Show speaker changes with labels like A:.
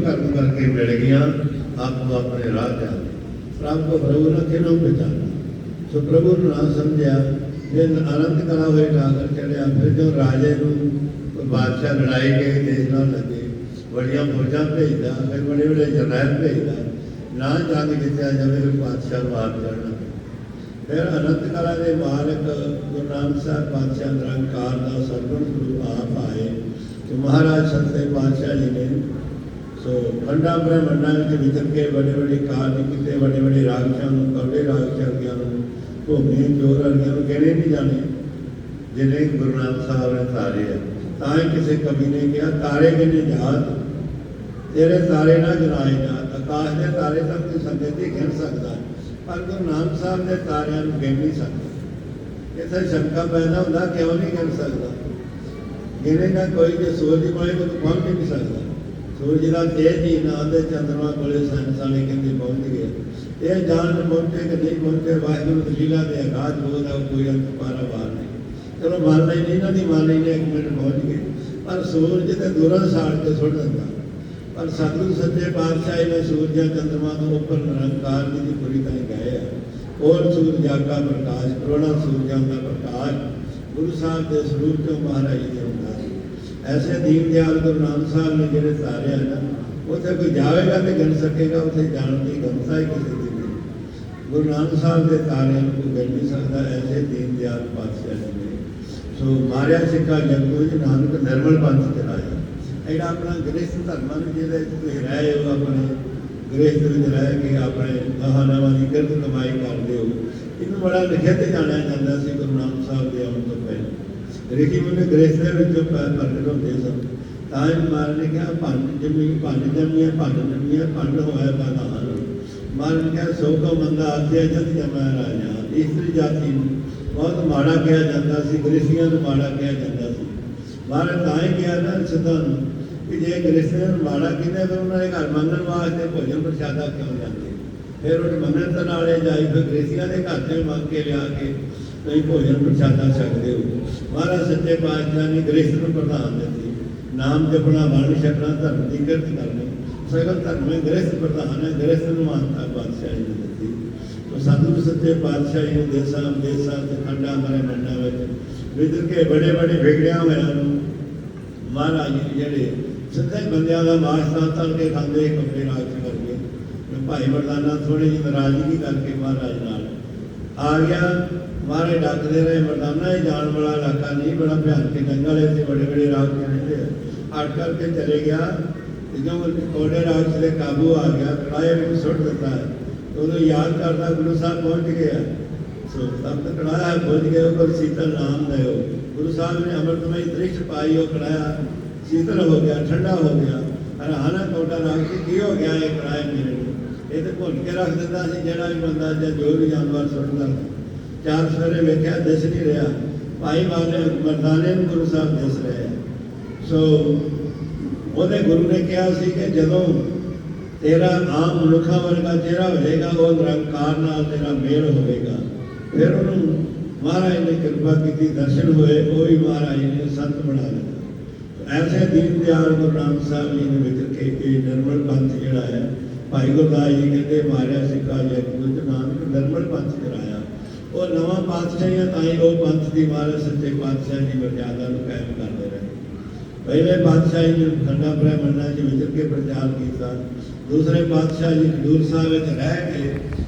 A: ਕਰਮ ਕਰਕੇ ਮਿਲ ਗਿਆ ਆਪੋ ਆਪਣੇ ਰਾਹ ਤੇ ਪ੍ਰਭ ਕੋ ਪ੍ਰਭੂ ਨਾ ਕਿਨੋਂ ਪਛਾਨਾ ਸੋ ਪ੍ਰਭੂ ਨੂੰ ਨਾ ਸਮਝਿਆ ਜੇ ਅਨੰਤ ਕਲਾ ਹੋਏ ਠਾਕਰ ਚੜਿਆ ਫਿਰ ਜੋ ਰਾਜੇ ਨੂੰ ਕੋਈ ਬਾਦਸ਼ਾਹ ਲੜਾਈ ਕੇ ਦੇਸ਼ ਨਾਲ ਲੱਗੇ ਬੜੀਆਂ ਫੌਜਾਂ ਭੇਜਦਾ ਫਿਰ ਬੜੇ ਬੜੇ ਜਰਨੈਲ ਭੇਜਦਾ ਨਾ ਜੰਗ ਜਿੱਤਿਆ ਜਾਵੇ ਫਿਰ ਬਾਦਸ਼ਾਹ ਨੂੰ ਆਪ ਚੜਨਾ ਫਿਰ ਅਨੰਤ ਕਲਾ ਦੇ ਮਾਲਕ ਗੁਰੂ ਨਾਨਕ ਸਾਹਿਬ ਪਾਤਸ਼ਾਹ ਨਿਰੰਕਾਰ ਦਾ ਸਰਗੁਣ ਸਰੂਪ ਆਪ ਆਏ ਤੇ ਮਹਾਰਾਜ ਸਤਿ ਪਾਤਸ਼ਾਹ ਜੀ ਨੇ ਸੋ ਖੰਡਾ ਬ੍ਰਹਮੰਡਾਂ ਵਿੱਚ ਵਿਚਰ ਕੇ ਬੜੇ ਬੜੇ ਕਾਰਜ ਕੀਤੇ ਬੜੇ ਬੜੇ ਰਾਗਸ਼ਾਂ ਨੂੰ ਕਵੜੇ ਰਾਗਸ਼ਾਂ ਨੂੰ ਭੂਮੀ ਜੋਰ ਵਾਲਿਆਂ ਨੂੰ ਕਿਹੜੇ ਨਹੀਂ ਜਾਣੇ? ਜਿਹਨੇ ਗੁਰੂ ਨਾਨਕ ਸਾਹਿਬ ਨੇ ਤਾਰੇ ਆ। ਤਾਂ ਹੀ ਕਿਸੇ ਕਵੀ ਨੇ ਕਿਹਾ, ਤਾਰੇ ਕਿਨੇ ਜਾਤ? ਤੇਰੇ ਤਾਰੇ ਨਾ ਗਿਣਾਏ ਜਾਤ। ਆਕਾਸ਼ ਦੇ ਤਾਰੇ ਤਾਂ ਕੋਈ ਸੰਗਤ ਹੀ ਗਿਣ ਸਕਦਾ। ਪਰ ਗੁਰੂ ਨਾਨਕ ਸਾਹਿਬ ਦੇ ਤਾਰਿਆਂ ਨੂੰ ਗਿਣ ਨਹੀਂ ਸਕਦਾ। ਇੱਥੇ ਸ਼ੰਕਾ ਪੈਦਾ ਹੁੰਦਾ, ਕਿਉਂ ਨਹੀਂ ਗਿਣ ਸਕਦਾ? ਗਿਣੇਗਾ ਕੋਈ ਜੇ ਸੂਰਜ ਕੋਲੇ ਤਾਂ ਪਹੁੰਚ ਹੀ ਨਹੀਂ ਸਕਦਾ। ਸੂਰਜ ਦਾ ਤੇਜ ਹੀ ਨਾ ਦੇ ਚੰਦਰਮਾ ਕੋਲੇ ਸੰਸਾਲੇ ਕਹਿੰਦੇ ਪਹੁੰਚ ਗਏ। ਇਹ ਜਾਣ ਪਹੁੰਚੇ ਕਿ ਨਹੀਂ ਪਹੁੰਚੇ, ਵਾਹਿਗੁਰੂ ਦੀ ਲੀਲਾ ਦੇ ਆਗਾਜ਼ ਹੋਦਾ ਕੋਈ ਅੰਤ ਪਾਰਾ ਨਹੀਂ। ਚਲੋ ਮੰਨ ਲਈ ਨਹੀਂ ਦੀ ਮੰਨ ਲਈ ਨੇ ਇੱਕ ਮਿੰਟ ਪਹੁੰਚ ਗਏ। ਪਰ ਸੂਰਜ ਤੇ ਦੂਰਾਂ ਸਾੜ ਕੇ ਸੁੱਟ ਦਿੰਦਾ। ਪਰ ਸਤਿਗੁਰੂ ਸੱਚੇ ਪਾਤਸ਼ਾਹ ਨੇ ਸੂਰਜਾਂ, ਚੰਦਰਮਾ ਤੋਂ ਉੱਪਰ ਨਿਰੰਕਾਰ ਦੀ ਪੂਰੀ ਤਰ੍ਹਾਂ ਗਏ ਆ। ਔਰ ਸੂਰਜ ਆਗਾ ਪ੍ਰਕਾਸ਼ ਕਰੋਨਾ ਸੂਰਜਾਂ ਦਾ ਪ੍ਰਕਾਸ਼। ਗੁਰੂ ਸਾਹਿਬ ਦੇ ਸਰੂਪ ਤੋਂ ਮਹਾਰਾਜ ਦੇ ਹੁੰਦਾ ਸੀ ਐਸੇ ਦੀਨ ਦਿਆਲ ਗੁਰੂ ਨਾਨਕ ਸਾਹਿਬ ਨੇ ਜਿਹੜੇ ਤਾਰੇ ਆ ਨਾ, ਉੱਥੇ ਕੋਈ ਜਾਵੇਗਾ ਤੇ ਗਿਣ ਸਕੇਗਾ, ਉੱਥੇ ਜਾਣ ਦੀ ਗਮਤਾ ਹੀ ਕਿਸੇ ਦੀ ਨਹੀਂ। ਗੁਰੂ ਨਾਨਕ ਸਾਹਿਬ ਦੇ ਤਾਰਿਆਂ ਨੂੰ ਕੋਈ ਗਿਣ ਨਹੀਂ ਸਕਦਾ, ਐਸੇ ਦੀਨ ਦਿਆਲ ਪਾਤਸ਼ਾਹ ਜੀ ਨੇ। ਸੋ ਮਾਰਿਆ ਸਿੱਕਾ ਜਗਤੂ ਜੀ ਨਾਨਕ ਨਿਰਮਲ ਪੰਥ ਚਲਾਇਆ ਇਹਦਾ ਆਪਣਾ ਗ੍ਰਸਥ ਧਰਮਾਂ ਨੂੰ ਜਿਹਦੇ ਵਿੱਚ ਤੁਸੀਂ ਰਹੇ ਹੋ ਆਪਣੇ ਗ੍ਰਸਥ ਵਿੱਚ ਰਹਿ ਕੇ ਆਪਣੇ ਗਾਹਨਾਵਾਂ ਦੀ ਕਿਰਤ ਕਮਾਈ ਕਰਦੇ ਹੋ। ਇਹਨੂੰ ਬੜਾ ਲਿਖਿਆ ਤੇ ਜਾਣਿਆ ਜਾਂਦਾ ਸੀ ਗੁਰੂ ਨਾਨਕ ਸਾਹਿਬ ਦੇ ਆਉਣ ਤੋਂ ਪਹਿਲਾਂ। ਰਿਖੀ ਮੈਨੂੰ ਗ੍ਰਸਥ ਦੇ ਵਿੱਚ ਪ੍ਰਗਟ ਹੁੰਦੇ ਸਨ ਤਾਂ ਇਹ ਮਾਰ ਨੇ ਕਿਹਾ ਪੰਜ ਜਮੀ ਪੰਜ ਜਮੀਆਂ ਪੰਜ ਜਮੀਆਂ ਪੰਜ ਹੋਇਆ ਤਾਂ ਨਾਨ ਮਾਰ ਨੇ ਕਿਹਾ, ਸੋ ਕੋ ਮੰਦਾ ਆਤੇ ਜਦ ਜਮਾ ਰਾਜਾ ਇਸਤਰੀ ਜਾਤੀ ਨੂੰ ਬਹੁਤ ਮਾੜਾ ਕਿਹਾ ਜਾਂਦਾ ਸੀ ਗ੍ਰੇਸੀਆਂ ਨੂੰ ਮਾੜਾ ਕਿਹਾ ਜਾਂਦਾ ਸੀ। ਮਹਾਰਾਜ ਤਾਂ ਹੀ ਕਿਹਾ ਨਾ ਸਿੱਧਾ ਨੂੰ ਕਿ ਜੇ ਗ੍ਰੇਸੀਆਂ ਨੂੰ ਮਾੜਾ ਕਹਿੰਦੇ ਫਿਰ ਉਹਨਾਂ ਦੇ ਘਰ ਮੰਗਣ ਵਾਸਤੇ ਭੋਜਨ ਪ੍ਰਸ਼ਾਦਾ ਕਿਉਂ ਜਾਂਦੇ ਫਿਰ ਉਹ ਮੰਗਣ ਤਾਂ ਨਾਲੇ ਜਾਈ, ਫਿਰ ਗ੍ਰੇਸੀਆਂ ਦੇ ਘਰ ਤੇ ਮੰਗ ਕੇ ਲਿਆ ਕੇ ਤੁਸੀਂ ਭੋਜਨ ਪ੍ਰਸ਼ਾਦਾ ਛਕਦੇ ਹੋ ਮਹਾਰਾਜ ਸੱਚੇ ਪਾਤਸ਼ਾਹ ਨੇ ਗ੍ਰਸਤ ਨੂੰ ਪ੍ਰਧਾਨ ਦਿੱਤੀ। ਨਾਮ ਜਪਣਾ ਬਾਣੀ ਛਕਣਾ, ਧਰਮ ਦੀ ਕਿਰਤ ਕਰਨੀ, ਸਗਲ ਧਰਮ ਵਿੱਚ ਗ੍ਰਸਤ ਪ੍ਰਧਾਨ ਹੈ ਗ੍ਰਸਤ ਨੂੰ ਮਾਨਤਾ ਪਾਤਸ਼ਾਹ ਨੇ ਦਿੱਤੀ। ਤੋ ਸਤਿਗੁਰੂ ਸੱਚੇ ਪਾਤਸ਼ਾਹ ਜੀ ਨੇ ਦੇਸਾਂ ਦੇਸਾਂ ਤੇ ਖੰਡਾਂ ਮਰੇ ਮੰਡਾਂ ਵਿੱਚ ਵਿਦਰ ਕੇ ਬੜੇ ਬੜੇ ਵਿਗੜਿਆ ਹੋਇਆਂ ਨੂੰ ਮਹਾਰਾਜ ਜਿਹੜੇ ਸਿੱਧੇ ਬੰਦਿਆਂ ਦਾ ਮਾਸ ਤਾਂ ਤਲ ਕੇ ਖਾਂਦੇ ਕੱਪੜੇ ਰਾਜ ਕਰਕੇ ਭਾਈ ਮਰਦਾਨਾ ਥੋੜੀ ਜਿਹੀ ਨਾਰਾਜ਼ਗੀ ਕਰਕੇ ਮਹਾਰਾਜ ਨਾਲ ਆ ਗਿਆ। ਮਾਰੇ ਡੱਕਦੇ ਰਹੇ ਮਰਦਾਨਾ ਇਹ ਜਾਣ ਵਾਲਾ ਇਲਾਕਾ ਨਹੀਂ, ਬੜਾ ਭਿਆਨਕ ਜੰਗਲ ਹੈ ਤੇ ਬੜੇ ਬੜੇ ਰਾਜ ਰਹਿੰਦੇ ਆ। ਅਟ ਕਰਕੇ ਚਲੇ ਗਿਆ। ਤੇ ਜਦੋਂ ਕੋਡੇ ਰਾਜ ਦੇ ਕਾਬੂ ਆ ਗਿਆ ਕੜਾਏ ਵਿੱਚ ਸੁੱਟ ਦਿੱਤਾ ਉਹਨੂੰ ਯਾਦ ਕਰਦਾ ਗੁਰੂ ਸਾਹਿਬ ਪਹੁੰਚ ਗਿਆ ਸੋ ਤਬ ਤੱਕ ਕੜਾਇਆ ਪਹੁੰਚ ਗਿਆ ਉਹ ਸੀਤਲ ਨਾਮ ਦਿਓ ਗੁਰੂ ਸਾਹਿਬ ਨੇ ਅੰਮ੍ਰਿਤਮਈ ਦ੍ਰਿਸ਼ ਪਾਈ, ਉਹ ਕੜਾਇਆ ਸ਼ੀਤਲ ਹੋ ਗਿਆ, ਠੰਡਾ ਹੋ ਗਿਆ। ਹਰਾਨਾ ਕੋਟਾ ਰੱਖ ਕੀ ਹੋ ਗਿਆ, ਇਹ ਕੜਾਏ ਮੇਰੇ ਇਹ ਤੇ ਭੁੱਲ ਕੇ ਰੱਖ ਦਿੰਦਾ ਸੀ, ਜਿਹੜਾ ਵੀ ਬੰਦਾ ਜਾਂ ਜੋ ਵੀ ਜਾਨਵਰ ਸੁਣਦਾ ਚਾਰ ਸਵੇਰੇ ਵੇਖਿਆ, ਦਿਸ ਨਹੀਂ ਰਿਹਾ। ਭਾਈ ਮਾਨੇ ਮਰਦਾਨੇ ਨੂੰ ਗੁਰੂ ਸਾਹਿਬ ਦਿਸ ਰਹੇ ਸੋ ਉਹਦੇ ਗੁਰੂ ਨੇ ਕਿਹਾ ਸੀ ਕਿ ਜਦੋਂ ਤੇਰਾ ਆਮ ਮਨੁੱਖਾਂ ਵਰਗਾ ਚਿਹਰਾ ਹੋਵੇਗਾ ਉਹ ਨਿਰੰਕਾਰ ਨਾਲ ਤੇਰਾ ਮੇਲ ਹੋਵੇਗਾ। ਫਿਰ ਉਹਨੂੰ ਮਹਾਰਾਜ ਨੇ ਕਿਰਪਾ ਕੀਤੀ, ਦਰਸ਼ਨ ਹੋਏ, ਉਹ ਵੀ ਮਹਾਰਾਜ ਨੇ ਸੰਤ ਬਣਾ ਲਿਆ। ਐਸੇ ਦੀਨ ਦਿਆਲ ਗੁਰੂ ਨਾਨਕ ਸਾਹਿਬ ਜੀ ਨੇ ਵਿਚਰ ਕੇ ਇਹ ਨਿਰਮਲ ਪੰਥ ਜਿਹੜਾ ਹੈ ਭਾਈ ਗੁਰਦਾਸ ਜੀ ਕਹਿੰਦੇ ਮਾਰਿਆ ਸਿੱਕਾ ਜਗਤ ਨਾਨਕ ਨਿਰਮਲ ਪੰਥ ਕਰਾਇਆ। ਉਹ ਨਵਾਂ ਪਾਤਸ਼ਾਹੀਆਂ ਤਾਂ ਹੀ ਉਹ ਪੰਥ ਦੀ ਮਹਾਰਾਜ, ਸੱਚੇ ਪਾਤਸ਼ਾਹ ਦੀ ਮਰਜ਼ਾਦਾ ਨੂੰ ਕਾਇਮ ਕਰਦੇ ਰਹੇ। ਪਹਿਲੇ ਪਾਤਸ਼ਾਹ ਜੀ ਨੇ ਖੰਡਾ ਬ੍ਰਹਮੰਡਾਂ 'ਚ ਵਿਚਰ ਕੇ ਪ੍ਰਚਾਰ ਕੀਤਾ। ਦੂਸਰੇ ਪਾਤਸ਼ਾਹ ਜੀ ਹਜ਼ੂਰ ਸਾਹਿਬ ਵਿੱਚ ਰਹਿ ਕੇ